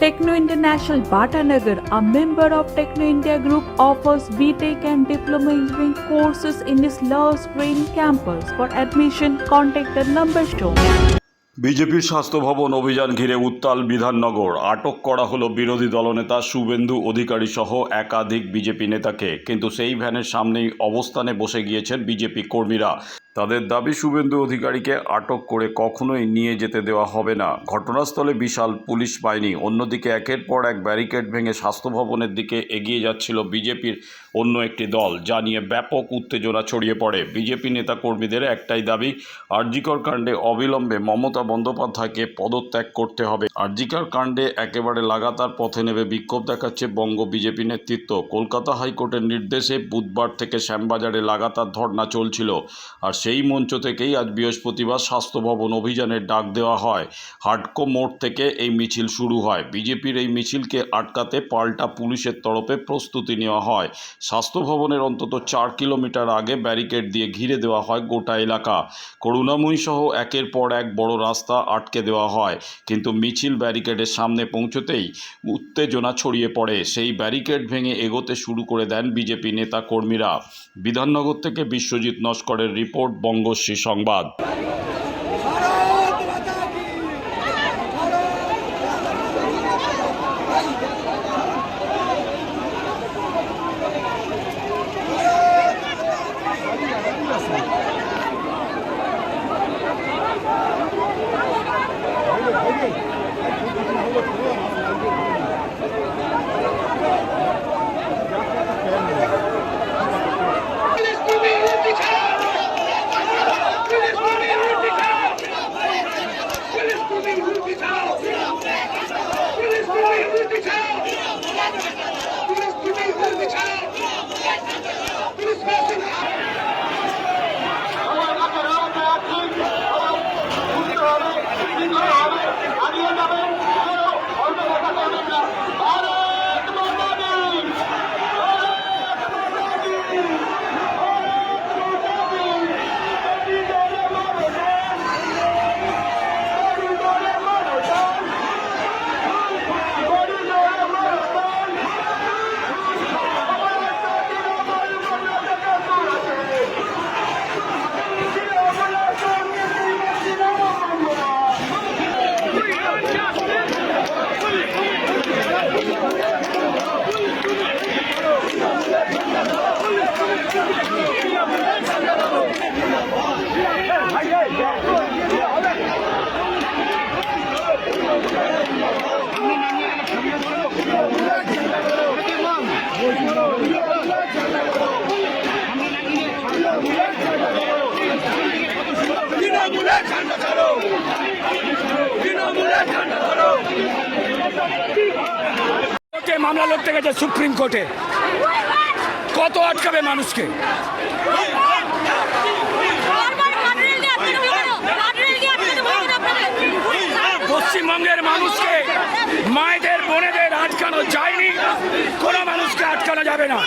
Techno International Bhatanagar, a member of Techno India Group, offers BTEC and Diploma Engineering courses in its Love Green campus. For admission, contact the number shown. বিজেপির স্বাস্থ্য ভবন অভিযান ঘিরে উত্তাল বিধাননগর আটক করা হলো বিরোধী দলনেতা শুভেন্দু অধিকারী সহ একাধিক বিজেপি নেতাকে কিন্তু সেই ভ্যানের সামনেই অবস্থানে বসে গিয়েছেন বিজেপি কর্মীরা তাদের দাবি, শুভেন্দু অধিকারীকে আটক করে কখনোই নিয়ে যেতে দেওয়া হবে না। ঘটনাস্থলে বিশাল পুলিশ বাহিনী, অন্যদিকে একের পর এক ব্যারিকেড ভেঙে স্বাস্থ্য ভবনের দিকে এগিয়ে যাচ্ছিল বিজেপির অন্য একটি দল, যা নিয়ে ব্যাপক উত্তেজনা ছড়িয়ে পড়ে। বিজেপি নেতা কর্মীদের একটাই দাবি, আরজিকর কাণ্ডে অবিলম্বে মমতা বন্দ্যোপাধ্যায়কে পদত্যাগ করতে হবে। আরজিকর কাণ্ডে একেবারে লাগাতার পথে নেবে বিক্ষোভ দেখাচ্ছে বঙ্গ বিজেপি নেতৃত্ব। কলকাতা হাইকোর্টের নির্দেশে বুধবার থেকে শ্যামবাজারে লাগাতার ধর্না চলছিল, আর সেই মঞ্চ থেকেই আজ বৃহস্পতিবার স্বাস্থ্য ভবন অভিযানের ডাক দেওয়া হয়। হাটকো মোড় থেকে এই মিছিল শুরু হয়। বিজেপির এই মিছিলকে আটকাতে পাল্টা পুলিশের তরফে প্রস্তুতি নেওয়া হয়। স্বাস্থ্য ভবনের অন্তত চার কিলোমিটার আগে ব্যারিকেড দিয়ে ঘিরে দেওয়া হয় গোটা এলাকা। করুণাময়ী সহ একের পর এক বড় রাস্তা আটকে দেওয়া হয়। কিন্তু মিছিল ব্যারিকেডের সামনে পৌঁছতেই উত্তেজনা ছড়িয়ে পড়ে। সেই ব্যারিকেড ভেঙে এগোতে শুরু করে দেন বিজেপি নেতা কর্মীরা। বিধাননগর থেকে বিশ্বজিৎ নস্করের রিপোর্ট বঙ্গশ্রী সংবাদ। মামলা লড়তে গেছে সুপ্রিম কোর্টে। কত আটকাবে মানুষকে? পশ্চিমবঙ্গের মানুষকে, মায়েদের, বোনেদের আটকানো যায়নি। কোনো মানুষকে আটকানো যাবে না।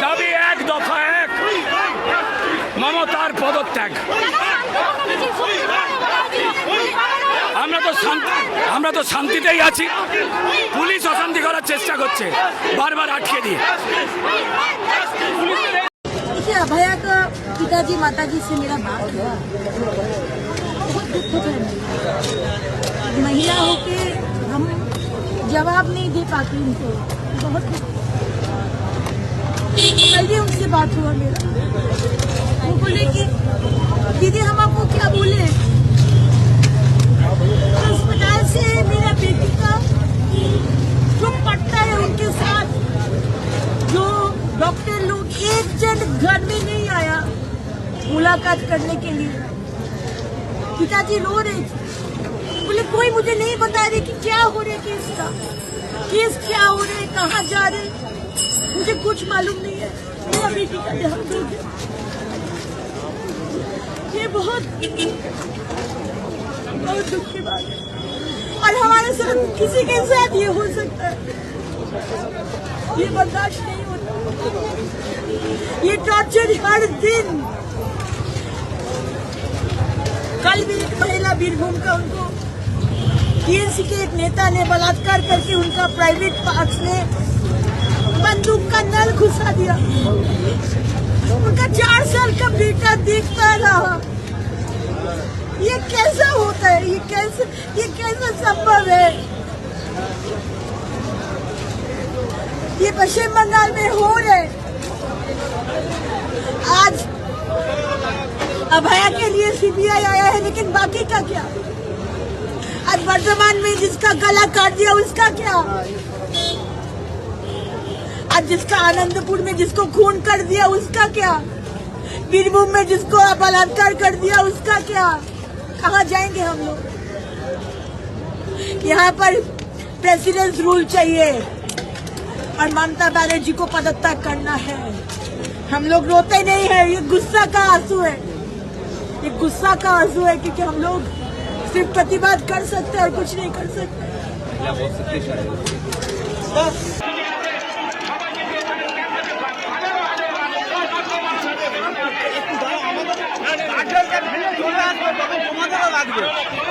দাবি এক, দফা এক। মমতার পদত্যাগ। আমরা তো শান্তি আমরা তো শান্তিতেই আছি পুলিশ অশান্তি করার চেষ্টা করছে বারবার আটকে দিয়ে देखिए अभया का पिताजी माताजी से मेरा बात हुआ बहुत दुख होता है महिला होके हम जवाब नहीं दे पाते उनको बहुत दुख कल भी उनसे बात हुआ मेरा वो बोले कि मुलाकात करने के लिए। पिताजी रो रहे थे। बोले, कोई मुझे नहीं बता रहे कि क्या हो रहा है केस का। केस क्या हो रहे कहाँ जा रहे मुझे कुछ मालूम नहीं है। मेरा बेटी का देहांत हो गया ये बहुत बहुत दुख की बात है। और हमारे साथ किसी के साथ ये हो सकता है। ये बर्दाश्त नहीं होता। ये टॉर्चर हर दिन कल भी एक महिला बीरभूम का उनको टीएमसी के एक नेता ने बलात्कार करके उनका प्राइवेट पार्क में बंदूक का नल घुसा दिया। उनका चार साल का बेटा देखता रहा। ये कैसा होता है? ये कैसे, ये कैसा संभव है? ये पश्चिम बंगाल में हो रहे। आज अभया के लिए सीबीआई आया है, लेकिन बाकी का क्या? आज वर्तमान में जिसका गला काट दिया, उसका क्या? आज जिसका आनंदपुर में जिसको खून कर दिया, उसका क्या? बीरभूम में जिसको बलात्कार कर दिया, उसका क्या? कहा जाएँगे हम लोग? यहाँ पर प्रेसिडेंस रूल चाहिए। और ममता बनर्जी को पदत्याग करना है। हम लोग रोते नहीं है, ये गुस्सा का आँसू है। ये गुस्सा का आंसू है क्योंकि हम लोग सिर्फ प्रतिवाद कर सकते हैं और कुछ नहीं कर सकते দক্ষিণ